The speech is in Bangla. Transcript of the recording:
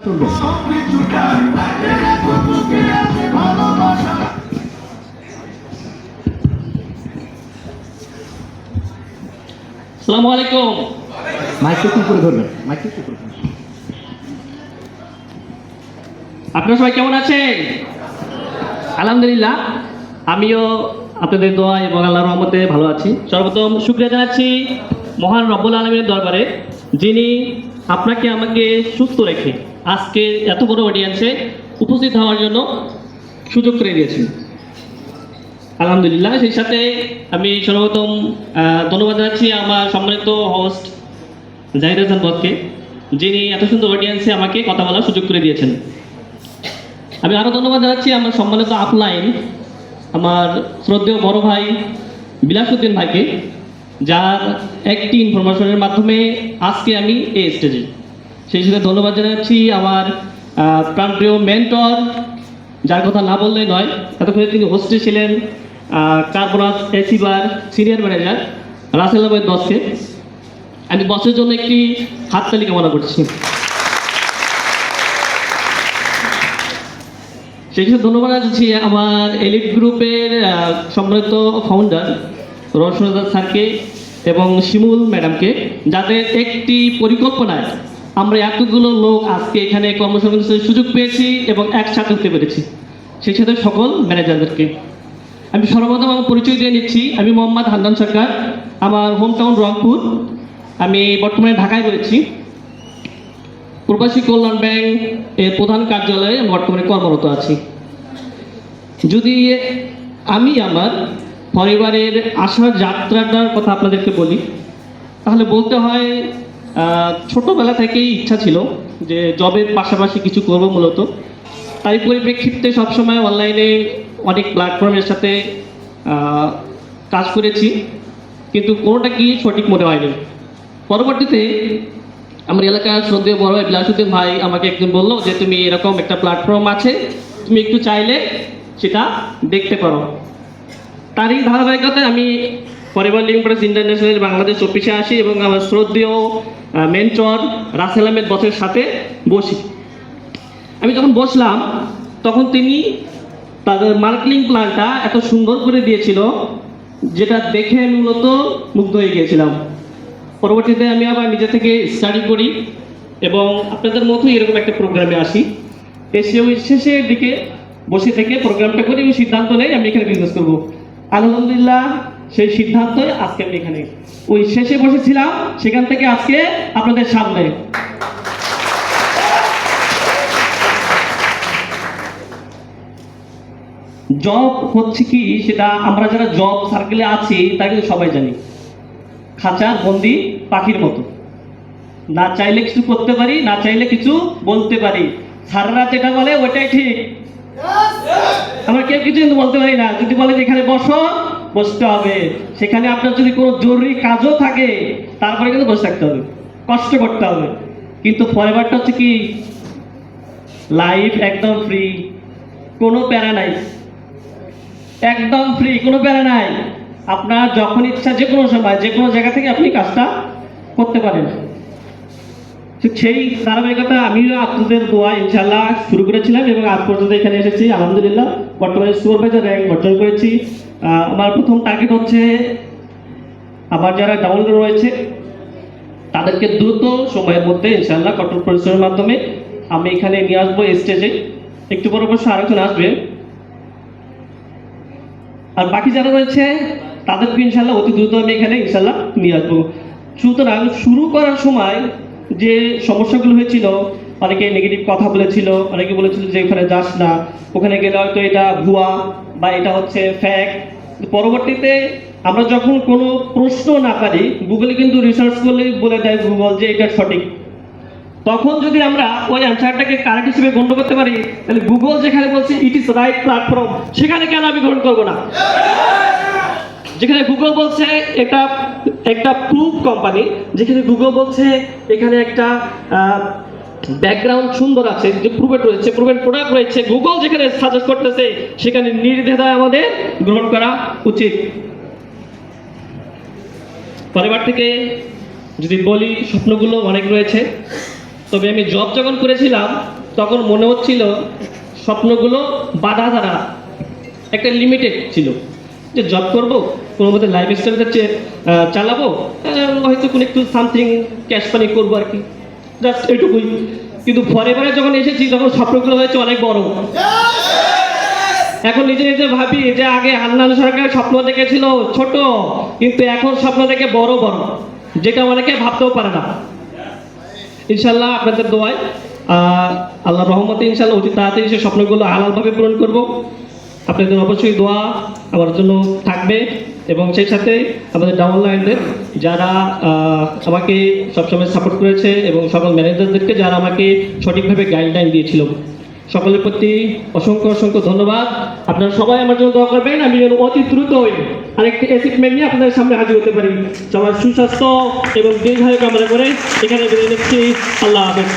শুনব সালামু আলাইকুম মাইকটা একটু করে ধরবেন মাইকটা একটু করে আপনারা সবাই কেমন আছেন? আলহামদুলিল্লাহ আমিও আপনাদের দোয়া এবং আল্লাহর রহমতে ভালো আছি। সর্বপ্রথম শুক্রিয়া জানাচ্ছি মহান রব্বুল আলমীর দরবারে যিনি আপনাকে আমাকে সুস্থ রেখে আজকে এত বড় অডিয়েন্সে উপস্থিত হওয়ার জন্য সুযোগ করে দিয়েছেন আলহামদুলিল্লাহ, সেই সাথে আমি সর্বপ্রথম ধন্যবাদ জানাচ্ছি আমার সম্মানিত হোস্ট জাহিদ হাসান বদকে যিনি এত সুন্দর অডিয়েন্সে আমাকে কথা বলার সুযোগ করে দিয়েছেন। আমি আরও ধন্যবাদ জানাচ্ছি আমার সম্মানিত আপলাইন আমার শ্রদ্ধেয় বড় ভাই বিলাসুদ্দিন ভাইকে, যার একটি ইনফরমেশনের মাধ্যমে আজকে আমি এই স্টেজে সেই সাথে ধন্যবাদ জানাচ্ছি আমার প্রাণপ্রিয় মেন্টর যার কথা না বললেই নয়, এতক্ষণে তিনি হোস্টে ছিলেন কার্বোনাস এসিবার সিনিয়র ম্যানেজার রাসেল আহমেদ দশকে আমি বসের জন্য একটি হাততালি কামনা করছি। সেই সাথে ধন্যবাদ জানাচ্ছি আমার এলিট গ্রুপের সম্মানিত ফাউন্ডার রোশনাদ স্যারকে এবং শিমুল ম্যাডামকে যাদের একটি পরিকল্পনায় আমরা এতগুলো লোক আজকে এখানে কর্মসংস্থানের সুযোগ পেয়েছি এবং একসাথে হতে পেরেছি। সেই সাথে সকল ম্যানেজারদেরকে। আমি সর্বপ্রথম আমার পরিচয় দিয়ে নিচ্ছি। আমি মোহাম্মদ হান্দান সরকার। আমার হোম টাউন রংপুর। আমি বর্তমানে ঢাকায় রয়েছি। প্রবাসী কল্যাণ ব্যাংক এর প্রধান কার্যালয়ে বর্তমানে কর্মরত আছি। যদি আমি আমার পরিবারের আসার যাত্রাটার কথা আপনাদেরকে বলি, তাহলে বলতে হয় ছোটবেলা থেকেই ইচ্ছা ছিল যে জবের পাশাপাশি কিছু করব মূলত। তাই পরিপ্রেক্ষিতে সবসময় অনলাইনে অনেক প্ল্যাটফর্মের সাথে কাজ করেছি। কিন্তু কোনোটা কি সঠিক মনে হয়নি। পরবর্তীতে আমার এলাকার শ্রদ্ধেয় বড় ভাই বিলাসুদ্দিন ভাই আমাকে একদিন বলল যে, তুমি এরকম একটা প্ল্যাটফর্ম আছে, তুমি একটু চাইলে সেটা দেখতে পারো। তারই ধারাবাহিকতায় আমি পরিবার লিঙ্ক প্রেস ইন্টারন্যাশনাল বাংলাদেশ অফিসে আসি এবং আমার শ্রদ্ধেয় মেন্টর রাসেল আহমেদ বসের সাথে বসি। আমি যখন বসলাম, তখন তিনি তাদের মার্কেটিং প্ল্যানটা এত সুন্দর করে দিয়েছিল, যেটা দেখে আমি মূলত মুগ্ধ হয়ে গিয়েছিলাম। পরবর্তীতে আমি আবার নিজে থেকে স্টাডি করি এবং আপনাদের মতোই এরকম একটা প্রোগ্রামে আসি। এসে ওই শেষের দিকে বসে থেকে প্রোগ্রামটা করি ওই সিদ্ধান্ত নেই, আমি এখানে বিজনেস করব। আলহামদুলিল্লাহ সেই সিদ্ধান্তই আজকে আমি এখানে ওই শেষে বসেছিলাম। সেখান থেকে আজকে আপনাদের সামনে। জব হচ্ছে কি সেটা আমরা যারা জব সার্কেলে আছি তা কিন্তু সবাই জানি। খাঁচা বন্দি পাখির মতো। না চাইলে কিছু করতে পারি না চাইলে কিছু বলতে পারি। সাররা যেটা বলে ওটাই ঠিক। আমরা কেউ কিছু কিন্তু বলতে পারি না। যদি বলে যে এখানে বসো বসতে হবে। সেখানে আপনার যদি কোনো জরুরি কাজও থাকে, তারপরে কিন্তু বসে থাকতে হবে। কষ্ট করতে হবে। কিন্তু পরেরবারটা হচ্ছে কি? লাইফ একদম ফ্রি কোনো প্যারা নাই। একদম ফ্রি কোনো প্যারা নাই। আপনার যখন ইচ্ছা যে কোনো সময় যে কোনো জায়গা থেকে আপনি কাজটা করতে পারেন। সেই ধারাবাহিকতা আমিও আপনাদের দোয়া ইনশাল্লাহ শুরু করেছিলাম এবং আজ পর্যন্ত এখানে এসেছি, আলহামদুলিল্লাহ। বর্তমানে সুপারভাইজার র্যাঙ্ক অর্জন করেছি। আমার প্রথম টার্গেট হচ্ছে আমার যারা ডাউন রয়েছে, তাদেরকে দ্রুত সময়ের মধ্যে ইনশাল্লাহ কঠোর পরিশ্রমের মাধ্যমে আমি এখানে নিয়ে আসব স্টেজে একটু পর অবশ্য আরেকজন আসবে। আর বাকি যারা রয়েছে, তাদেরকে ইনশাল্লাহ অতি দ্রুত আমি এখানে ইনশাল্লাহ নিয়ে আসব। সুতরাং শুরু করার সময় যে সমস্যাগুলো হয়েছিল, অনেকে নেগেটিভ কথা বলেছিল, অনেকে বলেছিল যে ওখানে যাস না, ওখানে গেলে হয়তো এটা ভুয়া বা এটা হচ্ছে ফ্যাক পরবর্তীতে আমরা যখন কোনো প্রশ্ন না পারি গুগলে কিন্তু রিসার্চ করলে বলে দেয় গুগল যে এটা সঠিক। তখন যদি আমরা ওই অ্যান্সারটাকে কারেক্ট হিসেবে গণ্য করতে পারি, তাহলে গুগল যেখানে বলছে ইট ইজ রাইট প্ল্যাটফর্ম সেখানে কেন আমি গ্রহণ করব না? যেখানে গুগল বলছে এটা একটা প্রুফ কোম্পানি যেখানে গুগল বলছে এখানে একটা ব্যাকগ্রাউন্ড সুন্দর আছে, যে প্রুভেট রয়েছে প্রুভেন প্রোডাক্ট রয়েছে। গুগল যেখানে সাজেস্ট করতেছে, সেখানে নির্দ্বিধায় আমাদের গ্রহণ করা উচিত। পরিবার থেকে যদি বলি, স্বপ্নগুলো অনেক রয়েছে, তবে আমি জব যখন করেছিলাম, তখন মনে হচ্ছিল স্বপ্নগুলো বাধা দ্বারা, একটা লিমিটেড ছিল। যে জব করব, কোনো মধ্যে লাইফ স্টাইলটা চালাবো হয়তো কোনো একটু সামথিং ক্যাশ পানি করব আর কি। জাস্ট এইটুকুই কিন্তু ফরেভারে যখন এসেছি তখন স্বপ্নগুলো হয়েছে, অনেক বড়। এখন নিজে নিজে ভাবি যে আগে হান্নান সরকার স্বপ্ন দেখেছিল, ছোট, কিন্তু এখন স্বপ্ন দেখে বড় বড়। যেটা অনেকে ভাবতেও পারে না। ইনশাল্লাহ আপনাদের দোয়ায় আল্লাহ রহমতে ইনশাল্লাহ অতি তাড়াতাড়ি সেই স্বপ্নগুলো হালালভাবে পূরণ করব। আপনাদের অবশ্যই দোয়া আমার জন্য থাকবে এবং সেই সাথে আমাদের ডাউনলাইনদের যারা আমাকে সবসময় সাপোর্ট করেছে এবং সকল ম্যানেজারদেরকে যারা আমাকে সঠিকভাবে গাইডলাইন দিয়েছিল। সকলের প্রতি অসংখ্য অসংখ্য ধন্যবাদ। আপনারা সবাই আমার জন্য দোয়া করবেন, আমি যেন অতি দ্রুত আরেকটি অ্যাসিটমেন্ট নিয়ে আপনাদের সামনে হাজির হতে পারি। সবার সুস্বাস্থ্য এবং দীর্ঘায়ু কামনা করে এখানে বেরিয়ে নিচ্ছি। আল্লাহ হাফেজ।